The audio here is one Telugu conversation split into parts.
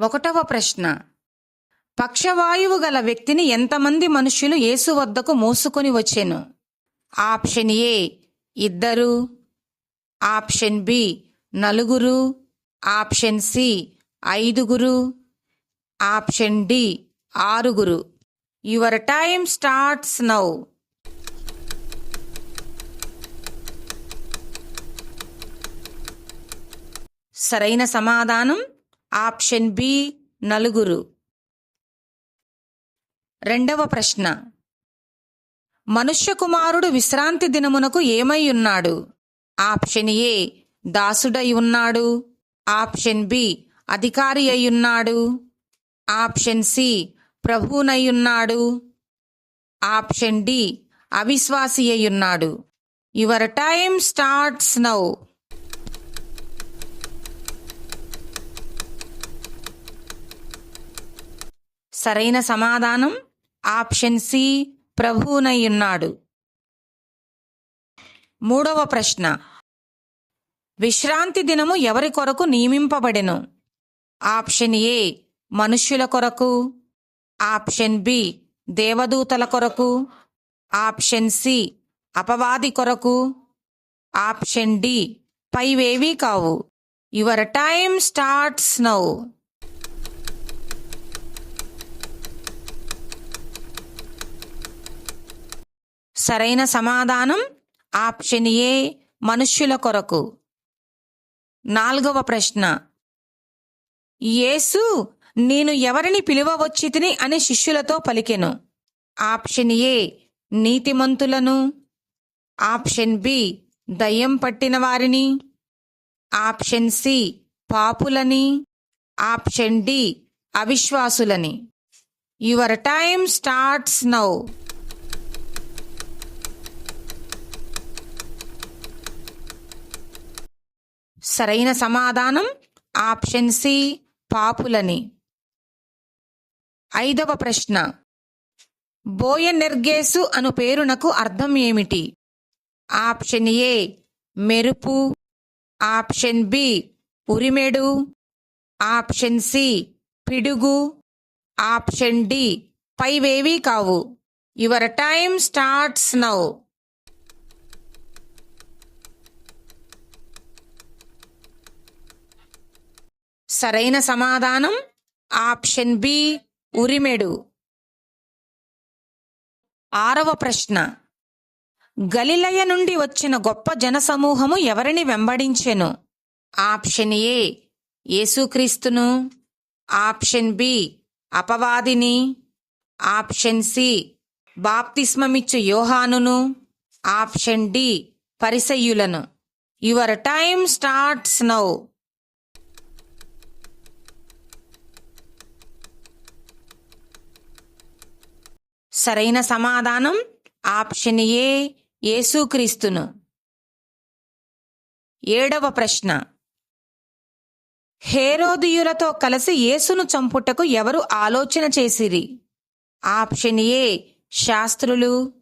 ఒకటవ ప్రశ్న. పక్షవాయువు గల వ్యక్తిని ఎంతమంది మనుష్యులు యేసు వద్దకు మోసుకొని వచ్చెను? ఆప్షన్ ఏ ఇద్దరు. ఆప్షన్ బి నలుగురు. ఆప్షన్ సి ఐదుగురు. ఆప్షన్ డి ఆరుగురు. Your time starts now. సరైన సమాధానం? ఆప్షన్ బి నలుగురు. రెండవ ప్రశ్న. మనుష్య కుమారుడు విశ్రాంతి దినమునకు ఏమై ఉన్నాడు? ఆప్షన్ ఏ దాసుడై ఉన్నాడు. ఆప్షన్ బి అధికారి అయి ఉన్నాడు. ఆప్షన్ సి ప్రభువునై ఉన్నాడు. ఆప్షన్ డి అవిశ్వాసి అయి ఉన్నాడు. యువర్ టైమ్ స్టార్ట్స్ నౌ సరైన సమాధానం ఆప్షన్ సి ప్రభువునయ్యున్నాడు. మూడవ ప్రశ్న. విశ్రాంతి దినము ఎవరి కొరకు నియమింపబడెను? ఆప్షన్ ఏ మనుష్యుల కొరకు. ఆప్షన్ బి దేవదూతల కొరకు. ఆప్షన్ సి అపవాది కొరకు. ఆప్షన్ డి పైవేవీ కావు. యువర్ టైమ్ స్టార్ట్స్ నౌ సరైన సమాధానం ఆప్షన్ ఏ మనుష్యుల కొరకు. నాలుగవ ప్రశ్న. యేసు నేను ఎవరిని పిలువవచ్చితిని అని శిష్యులతో పలికెను. ఆప్షన్ ఏ నీతిమంతులను. ఆప్షన్ బి దయ్యం పట్టిన వారిని. ఆప్షన్ సి పాపులని. Option D అవిశ్వాసులని. Your time starts now. సరైన సమాధానం ఆప్షన్ సి పాపులని. ఐదవ ప్రశ్న. బోయనెర్గేసు అను పేరునకు అర్థం ఏమిటి? ఆప్షన్ ఏ మెరుపు. ఆప్షన్ బి ఉరిమెడు. ఆప్షన్ సి పిడుగు. ఆప్షన్ డి పైవేవీ కావు. Your time starts now. సరైన సమాధానం. ఆప్షన్ బి ఉరిమెడు. ఆరవ ప్రశ్న. గలిలయ నుండి వచ్చిన గొప్ప జనసమూహము ఎవరిని వెంబడించెను? ఆప్షన్ ఏ యేసుక్రీస్తును. ఆప్షన్ బి అపవాదిని. ఆప్షన్ సి బాప్తిస్మమిచ్చు యోహానును. Option D పరిసయ్యులను. Your time starts now. సరైన సమాధానం ఆప్షన్ ఏ యేసుక్రీస్తును. ఏడవ ప్రశ్న. హేరోదియులతో కలిసి యేసును చంపుటకు ఎవరు ఆలోచన చేసిరి? ఆప్షన్ ఏ శాస్త్రులు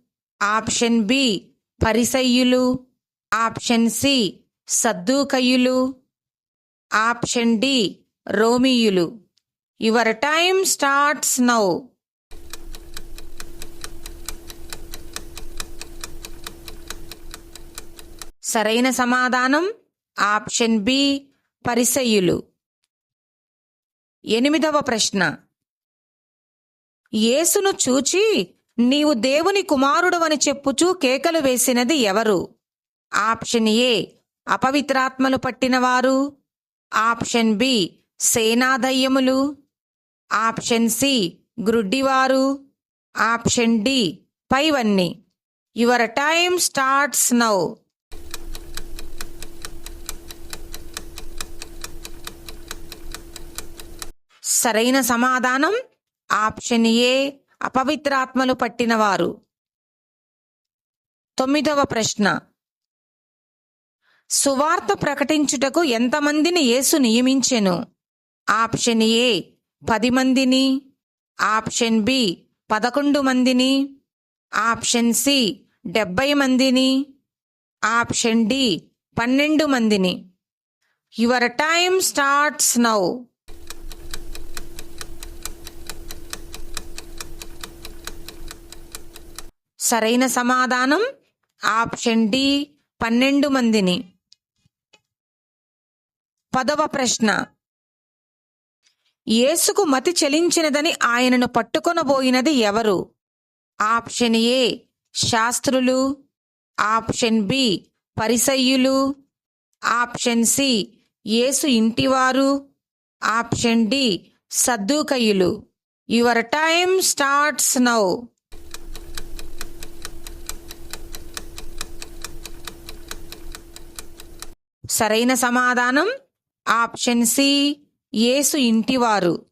ఆప్షన్ బి పరిసయ్యులు ఆప్షన్ సి సద్దూకయ్యులు option D రోమియులు. Your time starts now. సరైన సమాధానం? ఆప్షన్ బి పరిసయ్యులు. ఎనిమిదవ ప్రశ్న. యేసును చూచి నీవు దేవుని కుమారుడవని చెప్పుచూ కేకలు వేసినది ఎవరు? ఆప్షన్ ఏ అపవిత్రాత్మలు పట్టినవారు. ఆప్షన్ బి సేనాదయ్యములు. ఆప్షన్ సి గ్రుడ్డివారు. ఆప్షన్ డి పైవన్నీ. Your time starts now. సరైన సమాధానం ఆప్షన్ ఏ అపవిత్రాత్మలు పట్టినవారు. తొమ్మిదవ ప్రశ్న. సువార్త ప్రకటించుటకు ఎంతమందిని యేసు నియమించెను? ఆప్షన్ ఏ పది మందిని ఆప్షన్ బి పదకొండు మందిని. ఆప్షన్ సి డెబ్బై మందిని. ఆప్షన్ డి పన్నెండు మందిని. Your time starts now. సరైన సమాధానం. ఆప్షన్ డి పన్నెండు మందిని. పదవ ప్రశ్న. యేసుకు మతి చెలించినదని ఆయనను పట్టుకొనబోయినది ఎవరు? ఆప్షన్ ఏ శాస్త్రులు. ఆప్షన్ బి పరిసయ్యులు. ఆప్షన్ సి యేసు ఇంటివారు. ఆప్షన్ డి సద్దుకయ్యులు యువర్ టైమ్ స్టార్ట్స్ నౌ. సరైన సమాధానం. ఆప్షన్ సి యేసు ఇంటివారు.